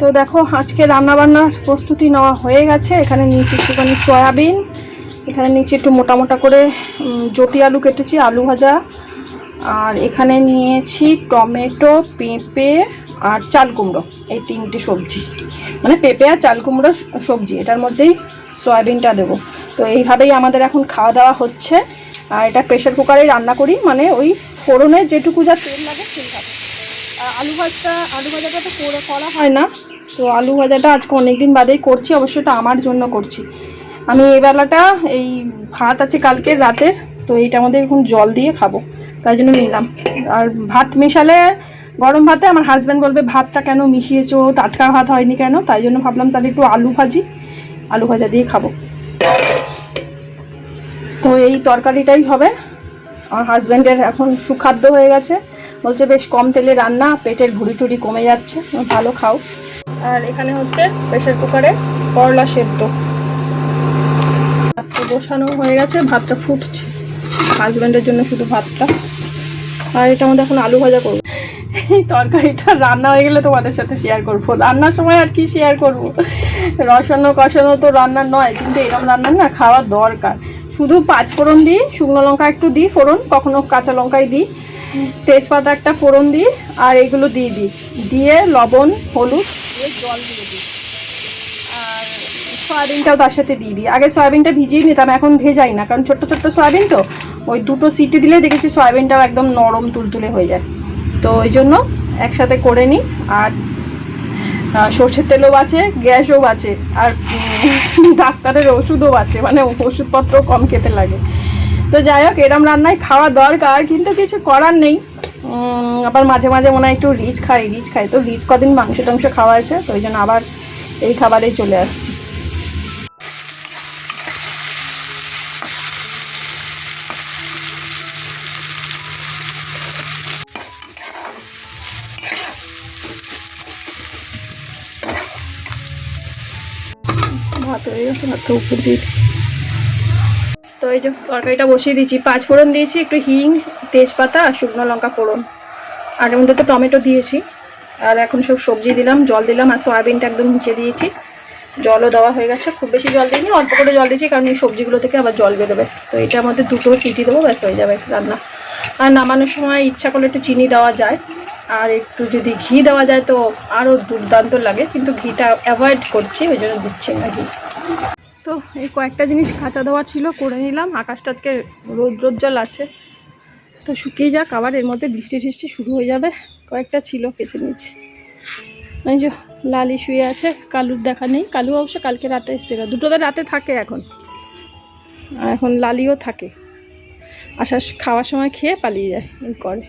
তো দেখো, আজকে রান্নাবান্নার প্রস্তুতি নেওয়া হয়ে গেছে। এখানে নিচে একটুখানি সয়াবিন, এখানে নিচে একটু মোটা মোটা করে জটি আলু কেটেছি, আলু ভাজা। আর এখানে নিয়েছি টমেটো, পেঁপে আর চাল কুমড়ো, এই তিনটে সবজি। মানে পেঁপে আর চাল কুমড়ো সবজি, এটার মধ্যেই সয়াবিনটা দেবো। তো এইভাবেই আমাদের এখন খাওয়া দাওয়া হচ্ছে। আর এটা প্রেশার কুকারেই রান্না করি মানে ওই ফোড়নের যেটুকু যা তেল লাগে সেইভাবে আলু ভাজটা আলু ভাজাটা তো করা হয় না। তো আলু ভাজাটা আজকে অনেক দিন বাদেই করছি অবশ্য এটা আমার জন্য করছি। আমি এই বেলাটা এই ভাত আছে কালকে রাতের, তো এইটা আমাদের এখন জল দিয়ে খাব তাই জন্য নিলাম। আর ভাত মেশালে, গরম ভাতে আমার হাজব্যান্ড বলবে, ভাতটা কেন মিশিয়েছো? টাটকা ভাত হয়নি কেন? তাই জন্য ভাবলাম তাহলে একটু আলু ভাজি, আলু ভাজা দিয়ে খাব। তো এই তরকারিটাই হবে। আমার হাজব্যান্ডের এখন সুখাদ্য হয়ে গেছে। বলছে, বেশ কম তেলে রান্না, পেটের ভুড়ি টুড়ি কমে যাচ্ছে ভালো খাও। আর এখানে হচ্ছে প্রেশার কুকারে করলা সেদ্ধ। ভাতটা বসানো হয়ে গেছে, ভাতটা ফুটছে। হাজব্যান্ডের জন্য শুধু ভাতটা। আর এটা আমাদের এখন আলু ভাজা করব। এই তরকারিটা রান্না হয়ে গেলে তোমাদের সাথে শেয়ার করব। রান্নার সময় আর কি শেয়ার করব? রসানো কষানো তো রান্না নয়, কিন্তু এরকম রান্না না খাওয়া দরকার। শুধু পাঁচ ফোড়ন দিই, শুকনো লঙ্কা একটু দিই ফোড়ন, কখনো কাঁচা লঙ্কাই দিই। তেজপাতা একটা ফোড়ন দিই, আর এগুলো দিয়ে দিই। দিয়ে লবণ, হলুদ, দিয়ে জল দিয়ে দিই। আর সয়াবিনটাও তার সাথে দিয়ে দিই। আগে সয়াবিনটা ভিজিয়ে নিতাম, এখন ভেজাই না, কারণ ছোট্ট ছোট্ট সয়াবিন তো। ওই দুটো সিটি দিলে দেখেছি সয়াবিনটাও একদম নরম তুলতুলে হয়ে যায়। তো ওই জন্য একসাথে করে নিই, আর সর্ষের তেলও বাঁচে, গ্যাসও বাঁচে, আর ডাক্তারের ওষুধও বাঁচে মানে ওষুধপত্র কম খেতে লাগে। তো যাই হোক, এরম রান্নায় খাওয়া দরকার, কিন্তু কিছু করার নেই। আবার মাঝে মাঝে মনে হয় একটু রিচ খাই রিচ খাই। তো রিচ কদিন মাংস টাংস খাওয়া হয়েছে তো ওই জন্য আবার এই খাবারেই চলে আসছি। ভাত হয়ে গেছে, ভাতটা উপর দিয়ে। তো এই যে তরকারিটা বসিয়ে দিয়েছি। পাঁচ ফোড়ন দিয়েছি, একটু হিং, তেজপাতা আর শুকনো লঙ্কা ফোড়ন। আর এর মধ্যে তো টমেটো দিয়েছি। আর এখন সব সবজি দিলাম, জল দিলাম আর সয়াবিনটা একদম নিচে দিয়েছি। জলও দেওয়া হয়ে গেছে। খুব বেশি জল দিইনি, অল্প করে জল দিয়েছি কারণ এই সবজিগুলো থেকে আবার জল বেরোবে। তো এটার মধ্যে দুটো সিটি দেবো, ব্যাস হয়ে যাবে রান্না। আর নামানোর সময় ইচ্ছা করলে একটু চিনি দেওয়া যায়। আর একটু যদি ঘি দেওয়া যায় তো আরও দুর্দান্ত লাগে। কিন্তু ঘিটা অ্যাভয়েড করছি, ওই জন্য দিচ্ছি না ঘি। তো এই কয়েকটা জিনিস কাঁচা দেওয়া ছিল, করে নিলাম। আকাশটা আজকে রৌদ্রোজ্জ্বল আছে। তো শুকিয়ে যাক, আবার এর মধ্যে বৃষ্টি টিষ্টি শুরু হয়ে যাবে। কয়েকটা ছিল, কেচে নিয়েছি। এই যে লালি শুয়ে আছে, কালুর দেখা নেই। কালু অবশ্য কালকে রাতে এসেছিল দুটো তো রাতে থাকে এখন। এখন লালিও থাকে। আসার খাওয়ার সময় খেয়ে পালিয়ে যায়, এই করে।